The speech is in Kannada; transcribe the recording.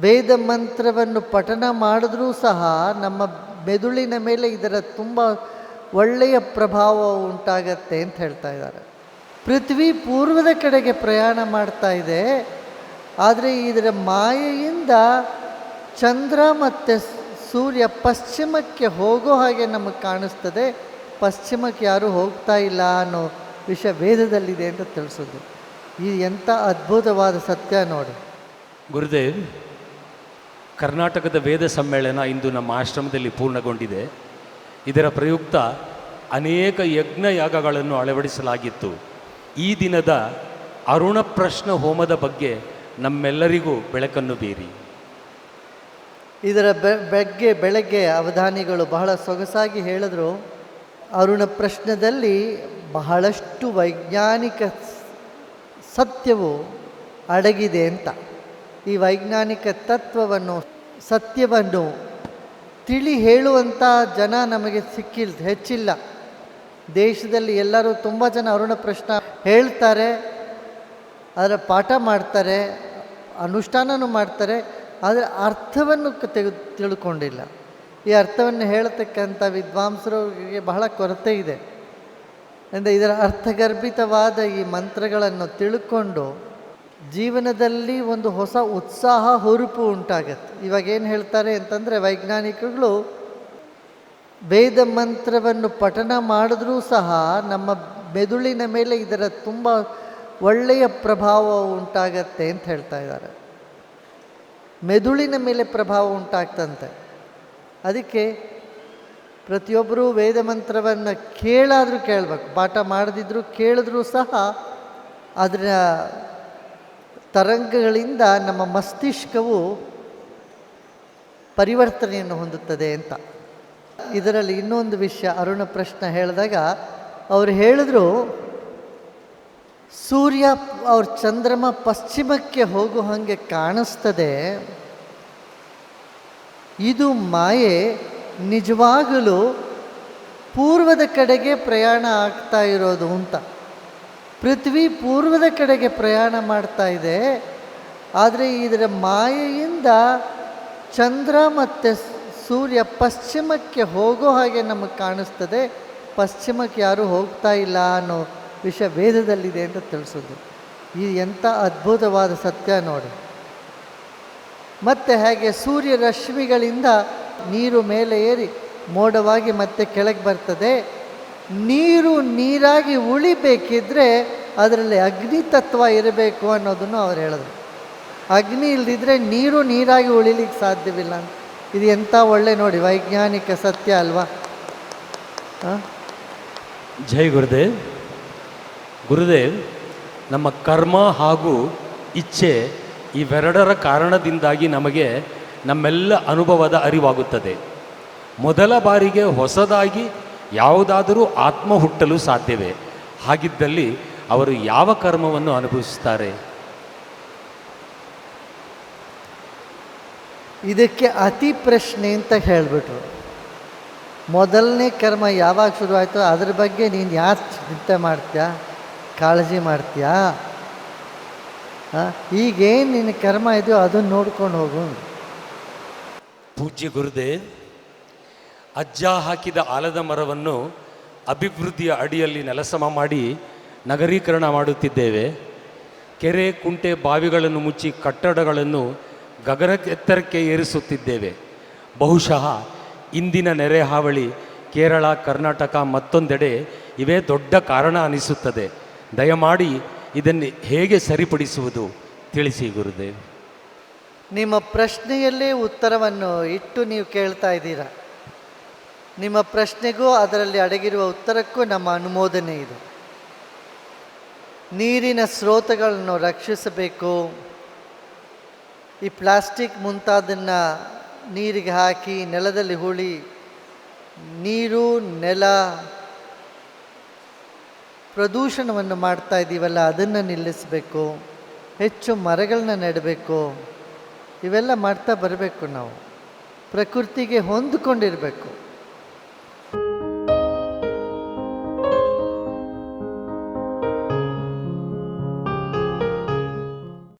ವೇದ ಮಂತ್ರವನ್ನು ಪಠನ ಮಾಡಿದ್ರೂ ಸಹ ನಮ್ಮ ಮೆದುಳಿನ ಮೇಲೆ ಇದರ ತುಂಬ ಒಳ್ಳೆಯ ಪ್ರಭಾವ ಉಂಟಾಗತ್ತೆ ಅಂತ ಹೇಳ್ತಾ ಇದ್ದಾರೆ. ಪೃಥ್ವಿ ಪೂರ್ವದ ಕಡೆಗೆ ಪ್ರಯಾಣ ಮಾಡ್ತಾ ಇದೆ. ಆದರೆ ಇದರ ಮಾಯೆಯಿಂದ ಚಂದ್ರ ಮತ್ತು ಸೂರ್ಯ ಪಶ್ಚಿಮಕ್ಕೆ ಹೋಗೋ ಹಾಗೆ ನಮಗೆ ಕಾಣಿಸ್ತದೆ. ಪಶ್ಚಿಮಕ್ಕೆ ಯಾರೂ ಹೋಗ್ತಾ ಇಲ್ಲ ಅನ್ನೋ ವಿಷಯ ವೇದದಲ್ಲಿದೆ ಅಂತ ತಿಳಿಸೋದು. ಈ ಎಂಥ ಅದ್ಭುತವಾದ ಸತ್ಯ ನೋಡಿ. ಗುರುದೇವ್ ಕರ್ನಾಟಕದ ವೇದ ಸಮ್ಮೇಳನ ಇಂದು ನಮ್ಮ ಆಶ್ರಮದಲ್ಲಿ ಪೂರ್ಣಗೊಂಡಿದೆ. ಇದರ ಪ್ರಯುಕ್ತ ಅನೇಕ ಯಜ್ಞ ಯಾಗಗಳನ್ನು ಅಳವಡಿಸಲಾಗಿತ್ತು. ಈ ದಿನದ ಅರುಣ ಪ್ರಶ್ನ ಹೋಮದ ಬಗ್ಗೆ ನಮ್ಮೆಲ್ಲರಿಗೂ ಬೆಳಕನ್ನು ಬೀರಿ. ಇದರ ಬಗ್ಗೆ ಬೆಳಗ್ಗೆ ಅವಧಾನಿಗಳು ಬಹಳ ಸೊಗಸಾಗಿ ಹೇಳಿದ್ರು. ಅರುಣ ಪ್ರಶ್ನದಲ್ಲಿ ಬಹಳಷ್ಟು ವೈಜ್ಞಾನಿಕ ಸತ್ಯವು ಅಡಗಿದೆ ಅಂತ. ಈ ವೈಜ್ಞಾನಿಕ ತತ್ವವನ್ನು, ಸತ್ಯವನ್ನು ತಿಳಿ ಹೇಳುವಂಥ ಜನ ನಮಗೆ ಸಿಕ್ಕಿಲ್ಲ ಹೆಚ್ಚಿಲ್ಲ. ದೇಶದಲ್ಲಿ ಎಲ್ಲರೂ ತುಂಬ ಜನ ಅರುಣ ಪ್ರಶ್ನ ಹೇಳ್ತಾರೆ ಅದರ ಪಾಠ ಮಾಡ್ತಾರೆ, ಅನುಷ್ಠಾನನೂ ಮಾಡ್ತಾರೆ, ಆದರೆ ಅರ್ಥವನ್ನು ತೆಗೆ ತಿಳ್ಕೊಂಡಿಲ್ಲ. ಈ ಅರ್ಥವನ್ನು ಹೇಳತಕ್ಕಂಥ ವಿದ್ವಾಂಸರಿಗೆ ಬಹಳ ಕೊರತೆ ಇದೆ. ಅಂದರೆ ಇದರ ಅರ್ಥಗರ್ಭಿತವಾದ ಈ ಮಂತ್ರಗಳನ್ನು ತಿಳ್ಕೊಂಡು ಜೀವನದಲ್ಲಿ ಒಂದು ಹೊಸ ಉತ್ಸಾಹ, ಹುರುಪು ಉಂಟಾಗತ್ತೆ. ಇವಾಗ ಏನು ಹೇಳ್ತಾರೆ ಅಂತಂದರೆ ವೈಜ್ಞಾನಿಕಗಳು ವೇದ ಮಂತ್ರವನ್ನು ಪಠನ ಮಾಡಿದ್ರೂ ಸಹ ನಮ್ಮ ಮೆದುಳಿನ ಮೇಲೆ ಇದರ ತುಂಬ ಒಳ್ಳೆಯ ಪ್ರಭಾವ ಉಂಟಾಗತ್ತೆ ಅಂತ ಹೇಳ್ತಾ ಇದ್ದಾರೆ. ಮೆದುಳಿನ ಮೇಲೆ ಪ್ರಭಾವ ಉಂಟಾಗ್ತಂತೆ. ಅದಕ್ಕೆ ಪ್ರತಿಯೊಬ್ಬರೂ ವೇದ ಮಂತ್ರವನ್ನು ಕೇಳಾದರೂ ಕೇಳಬೇಕು. ಪಾಠ ಮಾಡದಿದ್ದರೂ ಕೇಳಿದ್ರೂ ಸಹ ಅದರ ತರಂಗಗಳಿಂದ ನಮ್ಮ ಮಸ್ತಿಷ್ಕವು ಪರಿವರ್ತನೆಯನ್ನು ಹೊಂದುತ್ತದೆ ಅಂತ. ಇದರಲ್ಲಿ ಇನ್ನೊಂದು ವಿಷಯ ಅರುಣ ಪ್ರಶ್ನೆ ಹೇಳಿದಾಗ, ಅವರು ಹೇಳಿದ್ರು, ಸೂರ್ಯ ಅವ್ರ ಚಂದ್ರಮ ಪಶ್ಚಿಮಕ್ಕೆ ಹೋಗೋ ಹಾಗೆ ಕಾಣಿಸ್ತದೆ. ಇದು ಮಾಯೆ ನಿಜವಾಗಲೂ ಪೂರ್ವದ ಕಡೆಗೆ ಪ್ರಯಾಣ ಆಗ್ತಾ ಇರೋದು ಅಂತ. ಪೃಥ್ವಿ ಪೂರ್ವದ ಕಡೆಗೆ ಪ್ರಯಾಣ ಮಾಡ್ತಾ ಇದೆ. ಆದರೆ ಇದರ ಮಾಯೆಯಿಂದ ಚಂದ್ರ ಮತ್ತು ಸೂರ್ಯ ಪಶ್ಚಿಮಕ್ಕೆ ಹೋಗೋ ಹಾಗೆ ನಮಗೆ ಕಾಣಿಸ್ತದೆ. ಪಶ್ಚಿಮಕ್ಕೆ ಯಾರೂ ಹೋಗ್ತಾ ಇಲ್ಲ ಅನ್ನೋ ವಿಷಯ ವೇದದಲ್ಲಿದೆ ಅಂತ ತಿಳಿಸೋದು. ಈ ಎಂಥ ಅದ್ಭುತವಾದ ಸತ್ಯ ನೋಡಿ. ಮತ್ತು ಹಾಗೆ ಸೂರ್ಯ ರಶ್ಮಿಗಳಿಂದ ನೀರು ಮೇಲೆ ಏರಿ ಮೋಡವಾಗಿ ಮತ್ತೆ ಕೆಳಗೆ ಬರ್ತದೆ. ನೀರು ನೀರಾಗಿ ಉಳಿಬೇಕಿದ್ರೆ ಅದರಲ್ಲಿ ಅಗ್ನಿ ತತ್ವ ಇರಬೇಕು ಅನ್ನೋದನ್ನು ಅವ್ರು ಹೇಳಿದ್ರು. ಅಗ್ನಿ ಇಲ್ದಿದ್ರೆ ನೀರು ನೀರಾಗಿ ಉಳಿಲಿಕ್ಕೆ ಸಾಧ್ಯವಿಲ್ಲ ಇದು ಎಂಥ ಒಳ್ಳೆ ನೋಡಿ, ವೈಜ್ಞಾನಿಕ ಸತ್ಯ ಅಲ್ವಾ? ಜೈ ಗುರುದೇವ್. ಗುರುದೇವ್, ನಮ್ಮ ಕರ್ಮ ಹಾಗೂ ಇಚ್ಛೆ ಇವೆರಡರ ಕಾರಣದಿಂದಾಗಿ ನಮಗೆ ನಮ್ಮೆಲ್ಲ ಅನುಭವದ ಅರಿವಾಗುತ್ತದೆ. ಮೊದಲ ಬಾರಿಗೆ ಹೊಸದಾಗಿ ಯಾವುದಾದರೂ ಆತ್ಮ ಹುಟ್ಟಲು ಸಾಧ್ಯವೇ? ಹಾಗಿದ್ದಲ್ಲಿ ಅವರು ಯಾವ ಕರ್ಮವನ್ನು ಅನುಭವಿಸುತ್ತಾರೆ? ಇದಕ್ಕೆ ಅತಿ ಪ್ರಶ್ನೆ ಅಂತ ಹೇಳಿಬಿಟ್ರು. ಮೊದಲನೇ ಕರ್ಮ ಯಾವಾಗ ಶುರುವಾಯಿತು ಅದ್ರ ಬಗ್ಗೆ ನೀನು ಯಾರು ಚಿಂತೆ ಮಾಡ್ತೀಯಾ? ಕಾಳಜಿ ಮಾಡ್ತೀಯಾ? ಈಗೇನು ನಿನ್ನ ಕರ್ಮ ಇದೆಯೋ ಅದನ್ನು ನೋಡ್ಕೊಂಡು ಹೋಗು. ಪೂಜ್ಯ ಗುರುದೇವ್ ಅಜ್ಜ ಹಾಕಿದ ಆಲದ ಮರವನ್ನು ಅಭಿವೃದ್ಧಿಯ ಅಡಿಯಲ್ಲಿ ನೆಲಸಮ ಮಾಡಿ ನಗರೀಕರಣ ಮಾಡುತ್ತಿದ್ದೇವೆ. ಕೆರೆ, ಕುಂಟೆ, ಬಾವಿಗಳನ್ನು ಮುಚ್ಚಿ ಕಟ್ಟಡಗಳನ್ನು ಗಗನ ಎತ್ತರಕ್ಕೆ ಏರಿಸುತ್ತಿದ್ದೇವೆ. ಬಹುಶಃ ಇಂದಿನ ನೆರೆ ಹಾವಳಿ ಕೇರಳ, ಕರ್ನಾಟಕ ಮತ್ತೊಂದೆಡೆ ಇವೇ ದೊಡ್ಡ ಕಾರಣ ಅನಿಸುತ್ತದೆ. ದಯಮಾಡಿ ಇದನ್ನು ಹೇಗೆ ಸರಿಪಡಿಸುವುದು ತಿಳಿಸಿ ಗುರುದೇವ್. ನಿಮ್ಮ ಪ್ರಶ್ನೆಯಲ್ಲೇ ಉತ್ತರವನ್ನು ಇಟ್ಟು ನೀವು ಕೇಳ್ತಾ ಇದ್ದೀರಾ? ನಿಮ್ಮ ಪ್ರಶ್ನೆಗೂ ಅದರಲ್ಲಿ ಅಡಗಿರುವ ಉತ್ತರಕ್ಕೂ ನಮ್ಮ ಅನುಮೋದನೆ ಇದೆ. ನೀರಿನ ಸ್ರೋತಗಳನ್ನು ರಕ್ಷಿಸಬೇಕು. ಈ ಪ್ಲಾಸ್ಟಿಕ್ ಮುಂತಾದನ್ನು ನೀರಿಗೆ ಹಾಕಿ ನೆಲದಲ್ಲಿ ಹೂಳಿ, ನೀರು, ನೆಲ ಪ್ರದೂಷಣವನ್ನು ಮಾಡ್ತಾ ಇದ್ದೀವಲ್ಲ ಅದನ್ನು ನಿಲ್ಲಿಸಬೇಕು. ಹೆಚ್ಚು ಮರಗಳನ್ನ ನೆಡಬೇಕು. ಇವೆಲ್ಲ ಮಾಡ್ತಾ ಬರಬೇಕು ನಾವು. ಪ್ರಕೃತಿಗೆ ಹೊಂದಿಕೊಂಡಿರಬೇಕು.